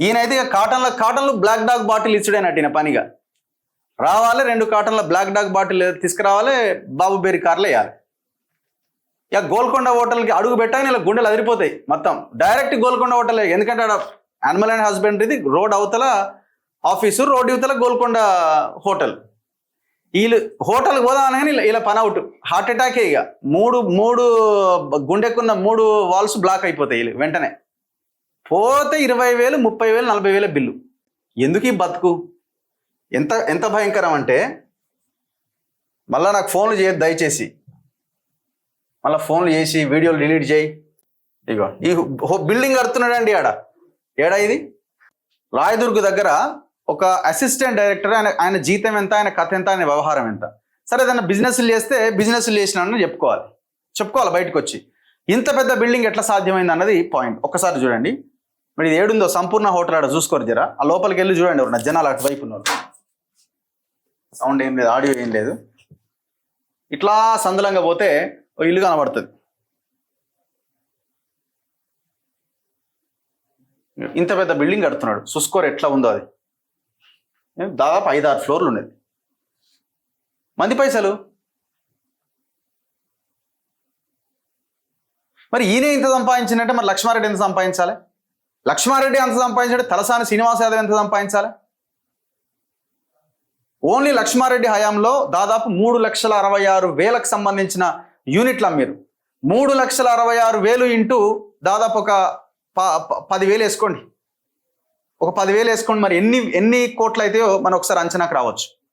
ఈయనైతే ఇక కాటన్ల కాటన్లు బ్లాక్ డాగ్ బాటిల్ ఇచ్చుడేనట్టు ఈయన పనిగా. రావాలి రెండు కాటన్ల బ్లాక్ డాగ్ బాటిల్ తీసుకురావాలి బాబు బేరి కార్లు వేయాలి. ఇక గోల్కొండ హోటల్కి అడుగు పెట్టగానే ఇలా గుండెలు అదిరిపోతాయి మొత్తం. డైరెక్ట్ గోల్కొండ హోటల్ ఎందుకంటే ఆడ యానిమల్ అండ్ హస్బెండరీ రోడ్ అవతల ఆఫీసు రోడ్ యువతల గోల్కొండ హోటల్. వీళ్ళు హోటల్కి పోదామని అనగానే ఇలా- ఇలా పని అవుట్. హార్ట్ అటాకే ఇక. మూడు మూడు గుండెకున్న మూడు వాల్స్ బ్లాక్ అయిపోతాయి వీళ్ళు వెంటనే. పోతే ఇరవై వేలు ముప్పై వేలు నలభై వేల బిల్లు. ఎందుకు ఈ బతుకు? ఎంత ఎంత భయంకరం అంటే మళ్ళీ నాకు ఫోన్లు చేయదు దయచేసి. మళ్ళీ ఫోన్లు చేసి వీడియోలు డిలీట్ చేయి. ఇగో ఈ హో- బిల్డింగ్ కడుతున్నాడండి ఆడ. ఏడా ఇది? రాయదుర్గ్ దగ్గర ఒక అసిస్టెంట్ డైరెక్టర్ ఆయన ఆయన జీతం ఎంత ఆయన కథ ఎంత ఆయన వ్యవహారం ఎంత. సరే ఏదైనా బిజినెస్లు చేస్తే బిజినెస్లు చేసినాడని చెప్పుకోవాలి. చెప్పుకోవాలి బయటకు వచ్చి ఇంత పెద్ద బిల్డింగ్ ఎట్లా సాధ్యమైంది అన్నది పాయింట్. ఒక్కసారి చూడండి. మరి ఇది ఏడుందో? సంపూర్ణ హోటల్ ఆడ చూసుకోరు జరా? ఆ లోపలికి వెళ్ళి చూడండి ఎవరు జనాలు అటువైపు ఉన్నారు సౌండ్ ఏం లేదు ఆడియో ఏం లేదు. ఇట్లా సందలంగా పోతే ఓ ఇల్లు కనబడుతుంది. ఇంత పెద్ద బిల్డింగ్ కడుతున్నాడు. చూసుకోరు ఎట్లా ఉందో అది. దాదాపు ఐదు ఆరు ఫ్లోర్లు ఉండేది మంది పైసలు? మరి ఈయన ఇంత సంపాదించినట్టే మరి లక్ష్మారెడ్డి ఎంత సంపాదించాలి? లక్ష్మారెడ్డి ఎంత సంపాదించాడు? తలసాని శ్రీనివాస్ యాదవ్ ఎంత సంపాదించాలి? ఓన్లీ లక్ష్మారెడ్డి హయాంలో దాదాపు మూడు లక్షల అరవై ఆరు వేలకు సంబంధించిన యూనిట్లు అమ్మారు మూడు లక్షల అరవై ఆరు వేలు ఇంటూ దాదాపు ఒక ప- ప- పదివేలు వేసుకోండి. ఒక పదివేలు వేసుకోండి. మరి ఎన్ని ఎన్ని కోట్లు అయితాయో మనం ఒకసారి అంచనాకు రావచ్చు.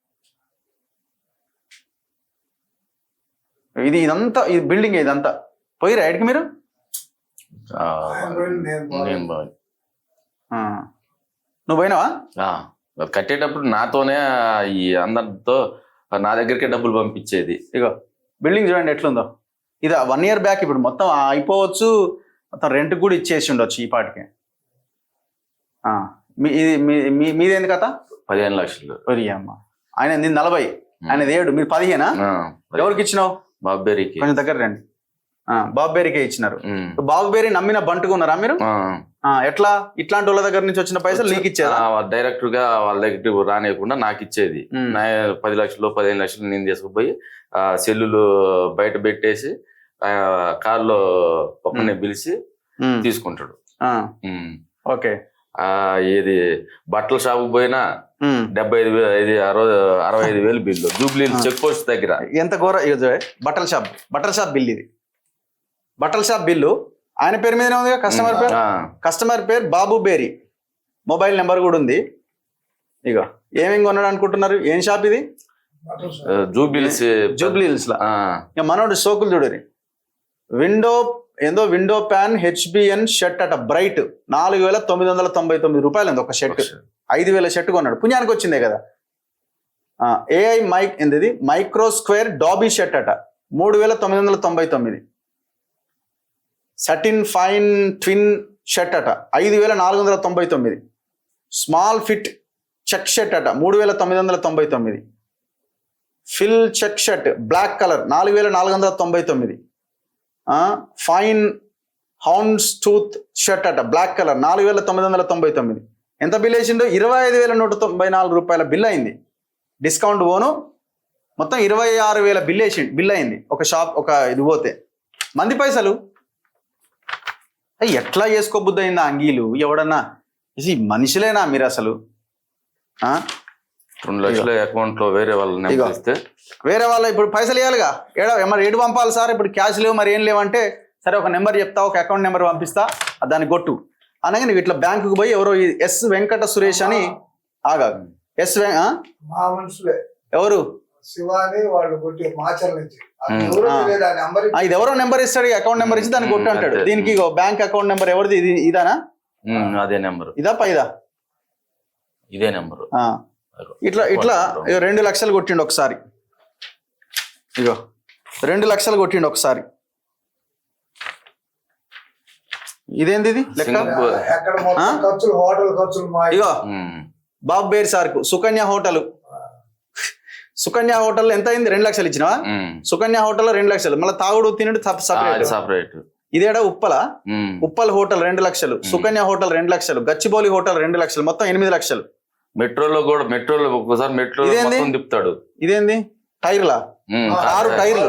ఇది ఇదంతా ఇది బిల్డింగ్ ఇదంతా. పోయి రైడ్కి మీరు. నువ్వు పోయినావా? కట్టేటప్పుడు నాతోనే ఈ అందరితో నా దగ్గరికే డబ్బులు పంపించేది. ఇగో బిల్డింగ్ చూడండి ఎట్లుందో. ఇది వన్ ఇయర్ బ్యాక్ ఇప్పుడు మొత్తం అయిపోవచ్చు మొత్తం రెంట్ కూడా ఇచ్చేసి ఉండొచ్చు ఈ పాటికి. ఇది మీదేంది కథ? పదిహేను లక్షలు. అమ్మ. ఆయన నలభై? ఆయనది ఏడు మీరు పదిహేనా? ఎవరికి ఇచ్చినావు? బాబ్బేరికి కొంచెం దగ్గర రండి. ఆ, బాబు బేరీకే ఇచ్చినారు. ఉమ్. బాబు బేరీ నమ్మిన బంటుగా ఉన్నారా మీరు? ఎట్లా? ఇట్లాంటి వాళ్ళ దగ్గర నుంచి వచ్చిన పైసలు నీకు ఇచ్చేదా డైరెక్ట్గా వాళ్ళ దగ్గర రానియకుండా నాకు ఇచ్చేది. నా పది లక్షలు పదిహేను లక్షలు నేను తీసుకుపోయి ఆ సెల్లులు బయట పెట్టేసి కార్లో ఒక్కనే పిలిచి తీసుకుంటాడు. ఓకే. ఆ ఏది? బట్టల షాపు పోయినా. డెబ్బై ఐదు వేలు ఇది అరవై అరవై ఐదు వేలు బిల్లు. జూబ్లీ చెక్ పోస్ట్ దగ్గర. ఎంత ఘోర బట్టల షాప్ బట్టల షాప్ బిల్ ఇది. బట్టల షాప్ బిల్లు. ఆయన పేరు మీదనే ఉంది కస్టమర్ పేరు? కస్టమర్ పేరు బాబు బేరి. మొబైల్ నెంబర్ కూడా ఉంది. ఇగో. ఏమేమి కొన్నాడు అనుకుంటున్నారు? ఏం షాప్ ఇది? జూబిల్స్ జూబ్లీ హిల్స్లో. ఇక మనోడు సోకులు చూడరి విండో ఏందో విండో ప్యాన్ హెచ్బిఎన్ షర్ట్ అట బ్రైట్. నాలుగు వేల తొమ్మిది వందల తొంభై తొమ్మిది రూపాయలు ఉంది ఒక షర్ట్. ఐదు వేల షర్ట్ కొన్నాడు. పుణ్యానికి వచ్చిందే కదా. ఏఐ మైక్ ఏంది మైక్రో స్క్వేర్ డాబీ షర్ట్ అట. మూడు వేల తొమ్మిది వందల తొంభై తొమ్మిది. సటిన్ ఫైన్ ట్విన్ షర్ట్ అట. ఐదు వేల నాలుగు వందల తొంభై తొమ్మిది. స్మాల్ ఫిట్ చెక్ షర్ట్ అట. మూడు వేల తొమ్మిది వందల తొంభై తొమ్మిది. Fill check shirt black colour నాలుగు వేల నాలుగు వందల తొంభై తొమ్మిది. ఫైన్ హౌన్స్ టూత్ షర్ట్ అట. బ్లాక్ కలర్ నాలుగు వేల తొమ్మిది వందల తొంభై తొమ్మిది. ఎంత బిల్ వేసిండో? ఇరవై ఐదు వేల నూట తొంభై నాలుగు రూపాయల బిల్ అయింది. డిస్కౌంట్ పోను. మొత్తం ఇరవై ఆరు వేల బిల్ వేసి బిల్ అయింది. ఒక షాప్ ఒక ఇది పోతే. మంది పైసలు? ఎట్లా చేసుకోబుద్ది అయిందా అంగీలు? ఎవడన్నా? ఇది మనుషులేనా మీరు అసలు? ఆ? రెండు లక్షల అకౌంట్లో వేరే వాళ్ళ ఇగో. నెంబర్ ఇస్తే వేరే వాళ్ళ ఇప్పుడు పైసలు ఇవ్వాలిగా ఏడ మరి ఏడు పంపాలి సార్? ఇప్పుడు క్యాష్ లేవు మరి ఏం లేవంటే సరే ఒక నెంబర్ చెప్తా ఒక అకౌంట్ నెంబర్ పంపిస్తా ఆ దాన్ని కొట్టు. అనగా నువ్వు ఇట్లా బ్యాంకుకి పోయి ఎవరో ఎస్ వెంకట సురేష్ అని ఆగా ఎస్ ఆ? ఎవరు? శివాని వాళ్ళు కొట్టి మాచల్ నుంచి. ఇది ఎవరో నెంబర్ ఇస్తాడు ఈ అకౌంట్ నెంబర్ ఇచ్చి దాన్ని కొట్టు అంటాడు. దీనికి బ్యాంక్ అకౌంట్ నెంబర్ ఎవరిది? ఇది ఇదానా? అదే నెంబర్. ఇదా పైదా ఇదే? నెంబర్. ఇట్లా ఇట్లా ఇగో రెండు లక్షలు కొట్టిండు ఒకసారి. ఇగో రెండు లక్షలు కొట్టిండు ఒకసారి. ఇదేంది ఇది లెక్క? సింగపూర్. ఎక్కడ మొత్తం ఆ? ఖర్చులు హోటల్ ఖర్చులు మా ఇగో బాబు బేర్ సార్కు సుకన్య హోటల్. సుకన్య హోటల్ ఎంత అయింది? రెండు లక్షలు ఇచ్చినావా? సుకన్య హోటల్ రెండు లక్షలు. మళ్ళీ తాగుడు తినుడు సపరేట్ సపరేట్ ఇదేడా ఉప్పల. ఉప్పల్ హోటల్ రెండు లక్షలు. సుకన్య హోటల్ రెండు లక్షలు. గచ్చిబౌలి హోటల్ రెండు లక్షలు. మొత్తం ఎనిమిది లక్షలు. మెట్రోలో కూడా మెట్రోలో ఒక్కోసారి మెట్రో తిప్పుతాడు. ఇదేంది? టైర్లా? కారు టైర్లు.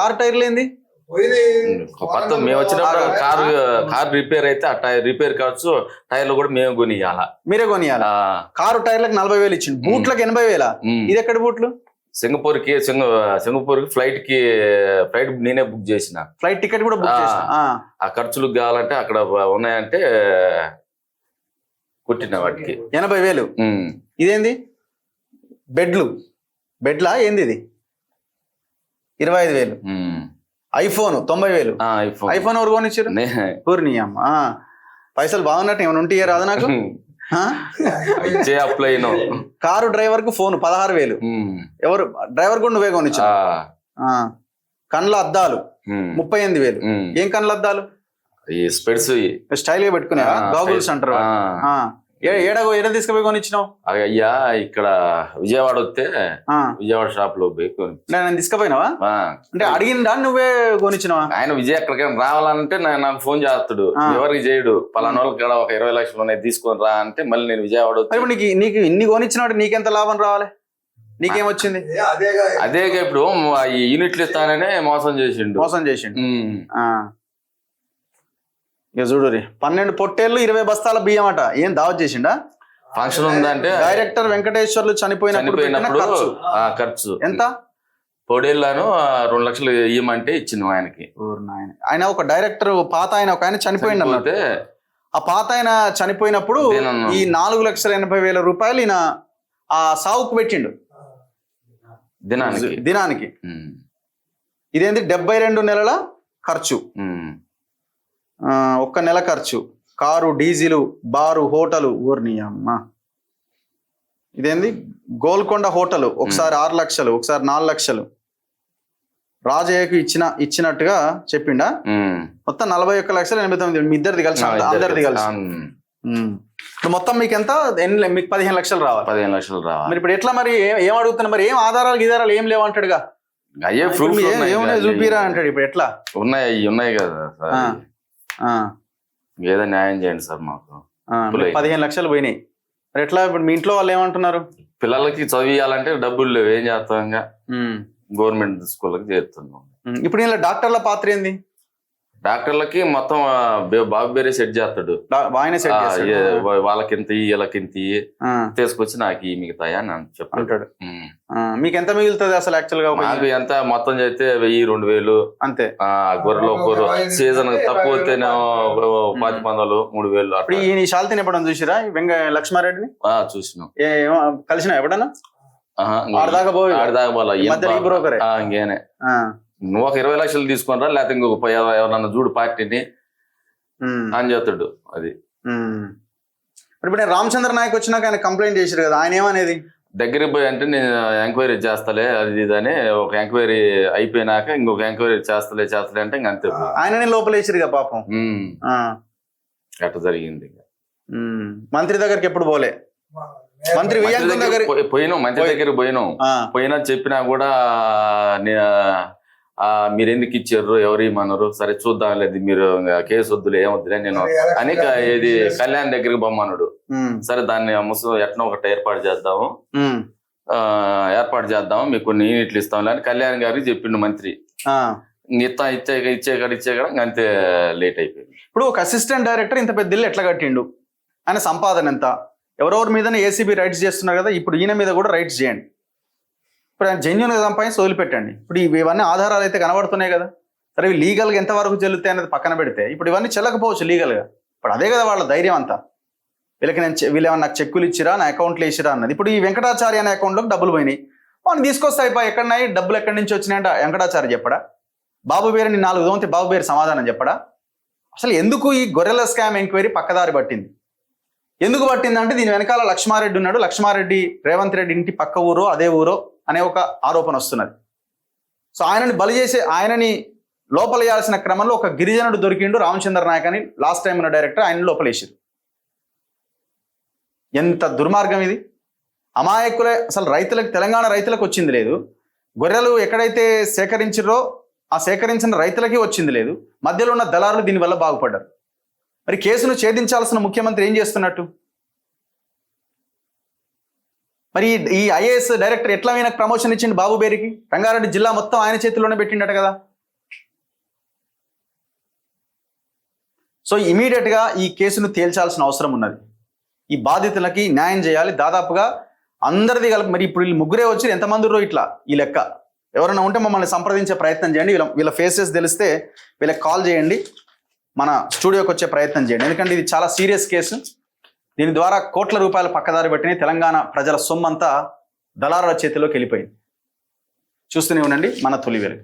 కారు టైర్లు ఏంది? కొత్త మేము వచ్చినప్పుడు కారు కారు రిపేర్ అయితే ఆ టైర్ రిపేర్ ఖర్చు టైర్లు కూడా మేము కొనియాల మీరే కొనియాల కారు టైర్లకు నలభై వేలు ఇచ్చిండు. బూట్లకు ఎనభై వేల? ఇది ఎక్కడ బూట్లు? సింగపూర్కి సింగ సింగపూర్కి ఫ్లైట్కి ఫ్లైట్ నేనే బుక్ చేసిన. ఫ్లైట్ టికెట్ కూడా బుక్ ఆ. చేసిన. ఆ. ఆ ఖర్చులు కావాలంటే అక్కడ ఉన్నాయంటే కుట్టిన వాటికి. ఎనభై వేలు. ఇదేంది? బెడ్లు. బెడ్లా? ఏంది ఇది? ఇరవై ఐదు వేలు. ఐఫోన్ తొంభై వేలు. ఐఫోన్. ఐఫోన్ ఎవరు కొనిచ్చారు పూర్ణి అమ్మ. పైసలు బాగున్నట్టు ఏమైనా ఉంటే రాదు నాకు? అప్లై కారు డ్రైవర్కు ఫోన్ పదహారు వేలు. ఎవరు డ్రైవర్ కూడా నువ్వే కొనిచ్చా కండ్ల అద్దాలు ముప్పై ఎనిమిది వేలు. ఏం కండ్ల అద్దాలు? ఈ స్పెడ్స్ స్టైల్గా పెట్టుకునే గాగుల్స్ అంటారు ఏడగో ఏడ తీసుకుపోయి కొనిచ్చినావు? అయ్యా ఇక్కడ విజయవాడ వస్తే. విజయవాడ షాప్లో పోయి కొని- నేను తీసుకుపోయినావా. అంటే అడిగిందా నువ్వే కొనిచ్చినావా? ఆయన విజయ్ ఎక్కడికైనా రావాలంటే నా- నాకు ఫోన్ చేస్తాడు. ఎవరికి చేయడు. పలానా వాళ్ళకి కూడా ఒక ఇరవై లక్షలు ఉన్నాయి తీసుకొని రా అంటే మళ్ళీ నేను విజయవాడ నీకు నీకు ఇన్ని కొనిచ్చినట్టు నీకెంత లాభం రావాలి? నీకేమొచ్చింది అదేగా. అదే ఇప్పుడు ఈ యూనిట్లు ఇస్తాననే మోసం చేసిండు. మోసం చేసిండు. ఇక చూడు రే. పన్నెండు పొట్టేళ్ళు ఇరవై బస్తాల బియ్యం అట ఏం దావత్ చేసిండా? ఫంక్షన్ ఉందంటే డైరెక్టర్ వెంకటేశ్వర్లు చనిపోయినప్పుడు ఖర్చు. ఎంత? పొడేళ్ళను రెండు లక్షలు ఇయ్యమంటే ఇచ్చిన ఆయనకి. ఆయన ఒక డైరెక్టర్ పాత ఆయన ఒక ఆయన అన్నట్టు చనిపోతే ఆ పాత ఆయన చనిపోయినప్పుడు? ఈ నాలుగు లక్షల ఎనభై వేల రూపాయలు ఈయన ఆ సావుకు పెట్టిండు. దినానికి. దినానికి. ఇదేంటి డెబ్బై రెండు నెలల ఖర్చు. ఒక్క నెల ఖర్చు. కారు డీజిల్ బారు హోటలు ఊరిని అమ్మ. ఇదేంది? గోల్కొండ హోటల్. ఒకసారి ఆరు లక్షలు ఒకసారి నాలుగు లక్షలు. రాజయ్యకు ఇచ్చిన ఇచ్చినట్టుగా చెప్పిండా. మొత్తం నలభై ఒక్క లక్షలు ఎనభై తొమ్మిది మీ ఇద్దరిది కలిసి అందరిది. కలిసి. ఇప్పుడు మొత్తం మీకు ఎంత? మీకు పదిహేను లక్షలు రావాలి. పదిహేను లక్షలు రావాలి. మరి ఇప్పుడు ఎట్లా మరి? ఏ- ఏం అడుగుతున్నా? మరి ఏం ఆధారాలు గిధారాలు ఏం లేవంటాడుగా అయ్యే ఇప్పుడు ప్రూఫ్ ఏమున్నాయి చూపిరా అంటాడు ఇప్పుడు ఎట్లా? ఉన్నాయి ఉన్నాయి కదా ఏదో న్యాయం చేయండి సార్ మాకు. పదిహేను లక్షలు పోయినాయి. మరి ఎట్లా? ఇప్పుడు మీ ఇంట్లో వాళ్ళు ఏమంటున్నారు? పిల్లలకి చదివియాలంటే డబ్బులు లేవు. ఏం చేస్తాం ఇంకా. గవర్నమెంట్ స్కూళ్ళకి చేరుతున్నాం. ఇప్పుడు ఇలా డాక్టర్ల పాత్ర ఏంది? డాక్టర్లకి మొత్తం బాబు బేరే సెట్ చేస్తాడు. ఆయనే సెట్ ఆ, చేస్తాడు. ఏ- వా- వాళ్ళకి ఇంత ఇయ్యి వీళ్ళకి ఇంత ఇయ్యి ఆ, తీసుకొచ్చి నాకు ఈ మిగతాయా అని చెప్తాడు. ఆ, మీకు ఎంత మిగులుతుంది అసలు యాక్చువల్గా మాకు ఎంత మొత్తం చేస్తే వెయ్యి రెండు వేలు. అంతే. ఆ గొర్రెలు గొర్రె సీజన్ తక్కువ పాతి పందాలు మూడు వేలు ఈ శాల్ తినపడం చూసిరా? ఈ వెంగ లక్ష్మారెడ్డిని? ఆ, చూసినాం. కలిసిన ఎప్పుడన్నా? ఆహా, ఆడదాకా పోయి ఆడదాకా పోలా. ఇంకేనే. ఆ, నువ్వు ఒక ఇరవై లక్షలు తీసుకొని రా లేకపోతే ఇంకొక ఎవరన్నా చూడు పార్టీని. అని చెప్తాడు అది. ఇప్పుడు రామచంద్ర నాయక్ వచ్చినాక ఆయన కంప్లైంట్ చేశారు కదా ఆయన ఏమనేది? దగ్గరికి పోయి అంటే నేను ఎంక్వైరీ చేస్తలే అది ఇది అని ఒక ఎంక్వైరీ అయిపోయినాక ఇంకొక ఎంక్వైరీ చేస్తలే చేస్తలే అంటే ఇంక అంతే ఆయననే లోపలేసారు కదా పాపం. అట్ట జరిగింది. మంత్రి దగ్గరికి ఎప్పుడు పోలే? మంత్రి మంత్రి వియ్యంకుల దగ్గర దగ్గర పోయి- పోయినాం మంత్రి దగ్గర పోయినాం. పోయినా చెప్పినా కూడా మీరు ఎందుకు ఇచ్చారు? ఎవరు ఇమ్మన్నారు సరే చూద్దాం లేదు మీరు కేసు వద్దులే ఏమొద్దులే నేను అని ఇది కళ్యాణ్ దగ్గరికి బొమ్మనుడు సరే దాన్ని ముసు ఎట్లా ఒకటి ఏర్పాటు చేద్దాము. ఏర్పాటు చేద్దాము మీకు కొన్ని యూనిట్లు ఇస్తాంలే అని కళ్యాణ్ గారికి చెప్పిండు మంత్రి. ఇస్తా ఇచ్చే ఇచ్చే కాడ ఇచ్చే కాడ ఇంక అంతే లేట్ అయిపోయింది. ఇప్పుడు ఒక అసిస్టెంట్ డైరెక్టర్ ఇంత పెద్ద ఇల్లు ఎట్లా కట్టిండు? ఆయన సంపాదన ఎంత? ఎవరెవరి మీదనే ఏసీబీ రైట్స్ చేస్తున్నారు కదా ఇప్పుడు ఈయన మీద కూడా రైట్స్ చేయండి. ఇప్పుడు ఆయన జెన్యున్ సంపాదించి వదిలిపెట్టండి. ఇప్పుడు ఇవి- ఇవన్నీ ఆధారాలు అయితే కనబడుతున్నాయి కదా. సరే ఇవి లీగల్గా ఎంతవరకు చెల్లుతాయి అనేది పక్కన పెడితే ఇప్పుడు ఇవన్నీ చెల్లకపోవచ్చు లీగల్గా ఇప్పుడు అదే కదా వాళ్ళ ధైర్యం అంతా. వీళ్ళకి నేను చె- వీళ్ళు ఏమన్నా నాకు చెక్కులు ఇచ్చిరా నా అకౌంట్లో ఇచ్చిరా అన్నది. ఇప్పుడు ఈ వెంకటాచార్య అనే అకౌంట్లోకి డబ్బులు పోయినాయి. వాళ్ళు తీసుకొస్తే అయిపోయి ఎక్కడన్నాయి డబ్బులు ఎక్కడి నుంచి వచ్చినాయంటే? వెంకటాచార్య చెప్పడా? బాబు పేరుని నాలుగు దోమితే బాబు పేరు సమాధానం చెప్పడా? అసలు ఎందుకు ఈ గొర్రెల స్కామ్ ఎంక్వైరీ పక్కదారి పట్టింది? ఎందుకు పట్టిందంటే దీని వెనకాల లక్ష్మారెడ్డి ఉన్నాడు. లక్ష్మారెడ్డి రేవంత్ రెడ్డి ఇంటి పక్క ఊరో అదే ఊరో. అనే ఒక ఆరోపణ వస్తున్నది. సో ఆయనని బలి చేసే ఆయనని లోపలేయాల్సిన క్రమంలో ఒక గిరిజనుడు దొరికిండు రామచంద్ర నాయక్ అని లాస్ట్ టైం ఉన్న డైరెక్టర్ ఆయన లోపలేసారు ఎంత దుర్మార్గం ఇది. అమాయకులే అసలు రైతులకు తెలంగాణ రైతులకు వచ్చింది లేదు. గొర్రెలు ఎక్కడైతే సేకరించారో ఆ సేకరించిన రైతులకి వచ్చింది లేదు. మధ్యలో ఉన్న దళారులు దీనివల్ల బాగుపడ్డారు. మరి కేసును ఛేదించాల్సిన ముఖ్యమంత్రి ఏం చేస్తున్నట్టు? మరి ఈ- ఈ ఐఏఎస్ డైరెక్టర్ ఎట్లా ఆయనకు ప్రమోషన్ ఇచ్చిండు బాబు బేరికి? రంగారెడ్డి జిల్లా మొత్తం ఆయన చేతిలోనే పెట్టిండట కదా. సో ఇమీడియట్గా ఈ కేసును తేల్చాల్సిన అవసరం ఉన్నది. ఈ బాధితులకి న్యాయం చేయాలి. దాదాపుగా అందరిది కలిపి మరి ఇప్పుడు వీళ్ళు ముగ్గురే వచ్చి ఎంతమంది ఉర్రో ఇట్లా ఈ లెక్క. ఎవరైనా ఉంటే మమ్మల్ని సంప్రదించే ప్రయత్నం చేయండి. వీళ్ళ వీళ్ళ ఫేసెస్ తెలిస్తే వీళ్ళకి కాల్ చేయండి. మన స్టూడియోకి వచ్చే ప్రయత్నం చేయండి. ఎందుకంటే ఇది చాలా సీరియస్ కేసు దీని ద్వారా కోట్ల రూపాయల పక్కదారి పెట్టిన తెలంగాణ ప్రజల సొమ్మంతా దళారుల చేతిలోకి వెళ్ళిపోయింది. చూస్తూనే ఉండండి మన తొలి వెలుగు.